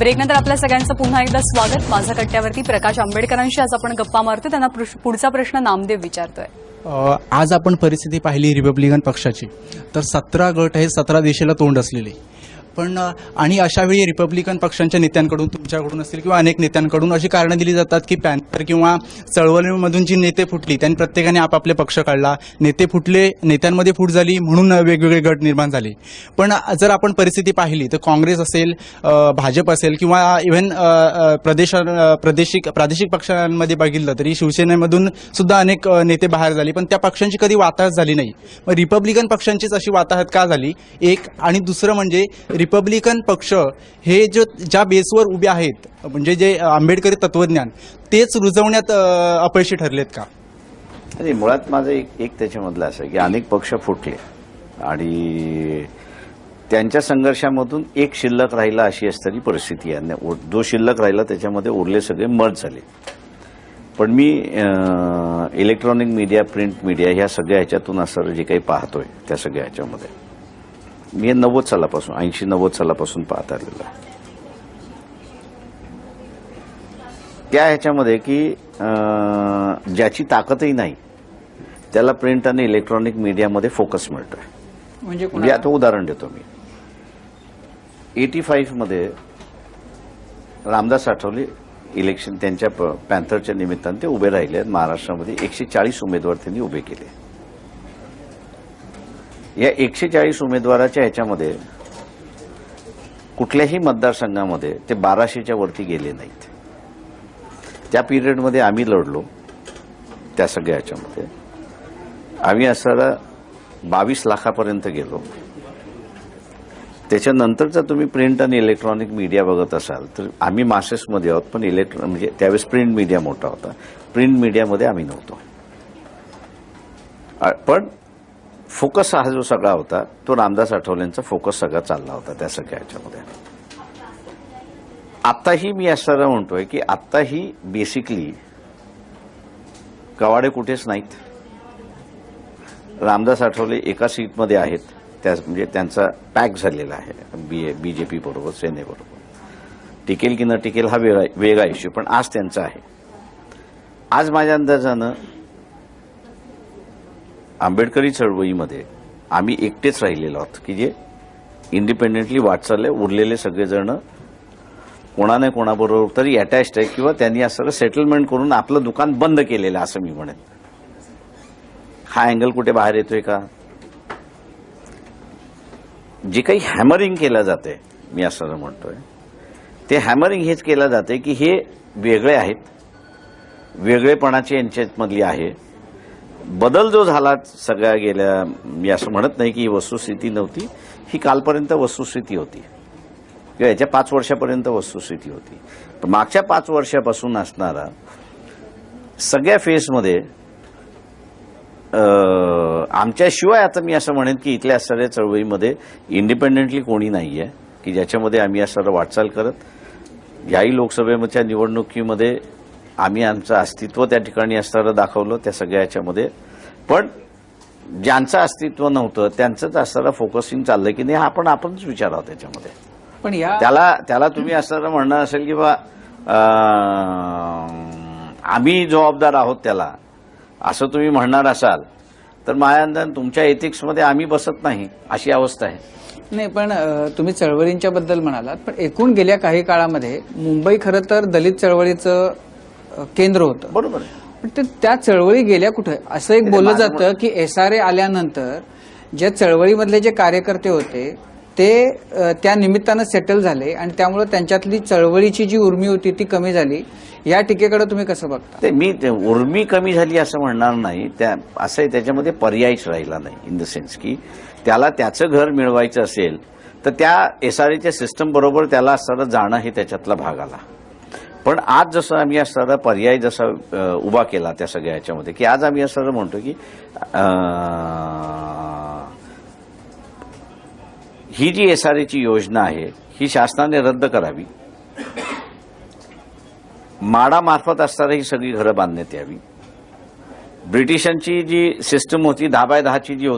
ब्रेकनंतर आपल्या सगळ्यांचं पुन्हा एकदा स्वागत. माझा कट्ट्यावरती प्रकाश आंबेडकरांशी आज आपण गप्पा मारतोय. त्यांना पुढचा प्रश्न नामदेव विचारतोय. आज आपण परिस्थिती पाहिली रिपब्लिकन पक्षाची. तर सतरा गट हे सतरा दिशेला तोंड असलेले. पण आणि अशा वेळी रिपब्लिकन पक्षांच्या नेत्यांकडून तुमच्याकडून असतील किंवा अनेक नेत्यांकडून अशी कारणं दिली जातात की पॅन्थर किंवा चळवळीमधून जी नेते फुटली त्यांनी प्रत्येकाने आपापले पक्ष काढला. नेते फुटले नेत्यांमध्ये फूट झाली म्हणून वेगवेगळे गट निर्माण झाले. पण जर आपण परिस्थिती पाहिली तर काँग्रेस असेल भाजप असेल किंवा इव्हन प्रदेश प्रादेशिक प्रादेशिक पक्षांमध्ये बघितलं तरी शिवसेनेमधून सुद्धा अनेक नेते बाहेर झाले पण त्या पक्षांची कधी वाताहत झाली नाही. मग रिपब्लिकन पक्षांचीच अशी वाताहत का झाली? एक आणि दुसरं म्हणजे रिपब्लिकन पक्ष हे जो ज्या बेसवर उभे आहेत म्हणजे जे आंबेडकरी तत्वज्ञान तेच रुजवण्यात अपयशी ठरलेत का? अरे मुळात माझं एक एक त्याच्यामधलं असं आहे की अनेक पक्ष फुटले आणि त्यांच्या संघर्षामधून एक शिल्लक राहिला अशी असणारी परिस्थिती आहे. जो शिल्लक राहिला त्याच्यामध्ये उरले सगळे मर्ज झाले. पण मी इलेक्ट्रॉनिक मीडिया प्रिंट मीडिया ह्या सगळ्या ह्याच्यातून असं जे काही पाहतोय त्या सगळ्या ह्याच्यामध्ये. मी हे नव्वद सालापासून ऐंशी नव्वद सालापासून पाहत आलेलो आहे. त्या ह्याच्यामध्ये की ज्याची ताकदही नाही त्याला प्रिंट आणि इलेक्ट्रॉनिक मीडियामध्ये फोकस मिळतोय. म्हणजे म्हणजे आता उदाहरण देतो मी. एटी फाईव्हमध्ये रामदास आठवले इलेक्शन त्यांच्या प- पॅन्थरच्या निमित्ताने ते उभे राहिले आहेत. महाराष्ट्रामध्ये एकशे चाळीस उमेदवार त्यांनी उभे केले या एकशे चाळीस उमेदवाराच्या ह्याच्यामध्ये कुठल्याही मतदारसंघामध्ये ते बाराशेच्या वरती गेले नाहीत. त्या पिरियडमध्ये आम्ही लढलो त्या सगळ्या ह्याच्यामध्ये. आम्ही असताना बावीस लाखापर्यंत गेलो. त्याच्यानंतरचा तुम्ही प्रिंट आणि इलेक्ट्रॉनिक मीडिया बघत असाल तर आम्ही मासेसमध्ये आहोत पण इलेक्ट्रॉ म्हणजे त्यावेळेस प्रिंट मीडिया मोठा होता. प्रिंट मीडियामध्ये आम्ही नव्हतो. पण फोकस हा जो सगळा होता तो रामदास आठवलेंचा फोकस सगळा चालला होता त्या सगळ्या ह्याच्यामध्ये. आत्ताही मी असं म्हणतोय की आत्ताही बेसिकली कवाडे कुठेच नाहीत. रामदास आठवले एका सीटमध्ये आहेत त्या म्हणजे त्यांचा पॅक झालेला आहे बी बीजेपी बरोबर सेनेबरोबर टिकेल की न टिकेल हा वेगळा वेगळा इश्यू पण आज त्यांचा आहे. आज माझ्या अंदाजानं आंबेडकरी चळवळीमध्ये आम्ही एकटेच राहिलेलो आहोत. की जे इंडिपेंडेंटली वाटचाल उरलेले सगळेजण कोणा नाही कोणाबरोबर तरी अटॅच आहे किंवा त्यांनी असं सेटलमेंट करून आपलं दुकान बंद केलेलं असं मी म्हणेन. हा अँगल कुठे बाहेर येतोय का? जे काही हॅमरिंग केलं जाते मी असं म्हणतोय. ते हॅमरिंग हेच केलं जाते की हे वेगळे आहेत. वेगळेपणाची यांच्यामधली आहे. बदल जो झाला सगळ्या गेल्या मी असं म्हणत नाही की ही वस्तुस्थिती नव्हती ही कालपर्यंत वस्तुस्थिती होती. किंवा याच्या पाच वर्षापर्यंत वस्तुस्थिती होती. पण मागच्या पाच वर्षापासून असणारा सगळ्या फेजमध्ये आमच्याशिवाय आता मी असं म्हणेन की इथल्या सगळ्या चळवळीमध्ये इंडिपेंडेंटली कोणी नाही आहे की ज्याच्यामध्ये आम्ही असं वाटचाल करत याही लोकसभेच्या निवडणुकीमध्ये आम्ही आमचं अस्तित्व त्या ठिकाणी असणारं दाखवलं त्या सगळ्या याच्यामध्ये. पण ज्यांचं अस्तित्व नव्हतं त्यांचंच असणारं फोकसिंग चाललं की नाही हा आपण आपणच विचारावं त्याच्यामध्ये. पण या त्याला त्याला तुम्ही असं म्हणणं असेल की बा आम्ही जबाबदार आहोत त्याला. असं तुम्ही म्हणणार असाल तर माझ्या अंदाज तुमच्या एथिक्समध्ये आम्ही बसत नाही अशी अवस्था आहे. नाही पण तुम्ही चळवळींच्या बद्दल म्हणालात पण एकूण गेल्या काही काळामध्ये मुंबई खरं तर दलित चळवळीचं केंद्र होतं. बरोबर पण ते त्या चळवळी गेल्या कुठे? असं एक बोललं जातं की एस आर ए आल्यानंतर ज्या चळवळीमधले जे कार्यकर्ते होते ते त्या निमित्तानं सेटल झाले आणि त्यामुळे त्यांच्यातली चळवळीची जी उर्मी होती ती कमी झाली. या टीकेकडे तुम्ही कसं बघता? ते मी ते उर्मी कमी झाली असं म्हणणार नाही. त्या असं त्याच्यामध्ये पर्यायच राहिला नाही इन द सेन्स की त्याला त्याचं घर मिळवायचं असेल तर त्या एसआरएच्या सिस्टम बरोबर त्याला असणारं जाणं हे त्याच्यातला भाग आला. पण आज जसं आम्ही असणारा पर्याय जसा उभा केला त्या सगळ्या ह्याच्यामध्ये की आज आम्ही असं म्हणतो की ही जी एस आर एची योजना आहे ही शासनाने रद्द करावी. माडामार्फत असणारी ही सगळी घरं बांधण्यात यावी. ब्रिटिशांची जी सिस्टम होती दहा बाय दहाची जी होती